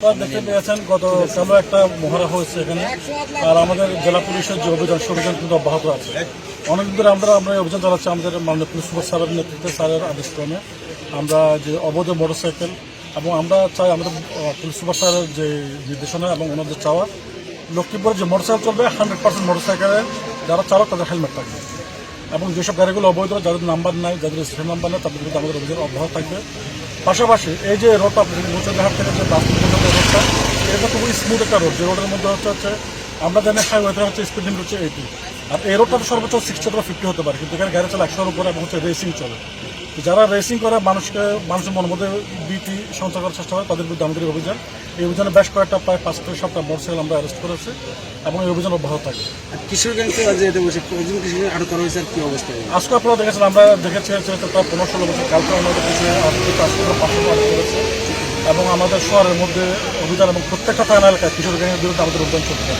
দেখতে পেয়েছেন, গত কালো একটা মহড়া হয়েছে এখানে। আর আমাদের জেলা পুলিশের যে অভিযান, সে কিন্তু অব্যাহত আছে। অনেকদিন ধরে আমরা আমরা অভিযান চালাচ্ছি আমাদের মাননীয় পুলিশ সুপার স্যারের নেতৃত্বে, স্যারের আদেশক্রমে। আমরা যে অবৈধ মোটরসাইকেল এবং আমরা চাই আমাদের পুলিশ সুপার স্যারের যে নির্দেশনা এবং ওনাদের চাওয়া, লক্ষ্মীপুরে যে মোটরসাইকেল চলবে, হান্ড্রেড পার্সেন্ট মোটরসাইকেলের যারা চালক, তাদের হেলমেট থাকবে। এবং যেসব গাড়িগুলো অবৈধ, যাদের নাম্বার নাই, যাদের স্টেশন নাম্বার নেই, তাদের বিরুদ্ধে আমাদের অভিযান অব্যাহত থাকবে। পাশাপাশি এই যে রোডটা মুচন্দাহাট থেকে যে রোডটা এটা খুবই স্মুথ একটা রোড যে রোডের মধ্যে হচ্ছে হচ্ছে, আমরা জানি হাইওয়েতে হচ্ছে স্পিড লিমিট হচ্ছে এইটি আর এই রোডটা সর্বোচ্চ সিক্সটি ফিফটি হতে পারে, কিন্তু এখানে গাড়ি চলে একশোর উপরে এবং হচ্ছে রেসিং চলে। যারা রেসিং করে মানুষকে মানুষের মনের মধ্যে বিপি সঞ্চার করার চেষ্টা করে তাদের বিরুদ্ধে আমাদের অভিযান। এই অভিযানে বেশ কয়েকটা প্রায় পাঁচ থেকে সাতটা মোটরসাইকেল আমরা অ্যারেস্ট করেছি এবং এই অভিযান অব্যাহত থাকে কিশোরগঞ্জে আজ এটা বসে কজন কিশোর আটক করা হয়েছে কি অবস্থা? আজকে আপনারা দেখেছেন আমরা দেখেছি প্রায় পনেরো ষোলো বছর কালকে আমাদের কিছু আজকে আজকে পাঁচশো আটক করেছে। এবং আমাদের শহরের মধ্যে অভিযান এবং প্রত্যেকটা থানা এলাকায় কিশোর গ্যাংয়ের বিরুদ্ধে আমাদের অভিযান চলছে।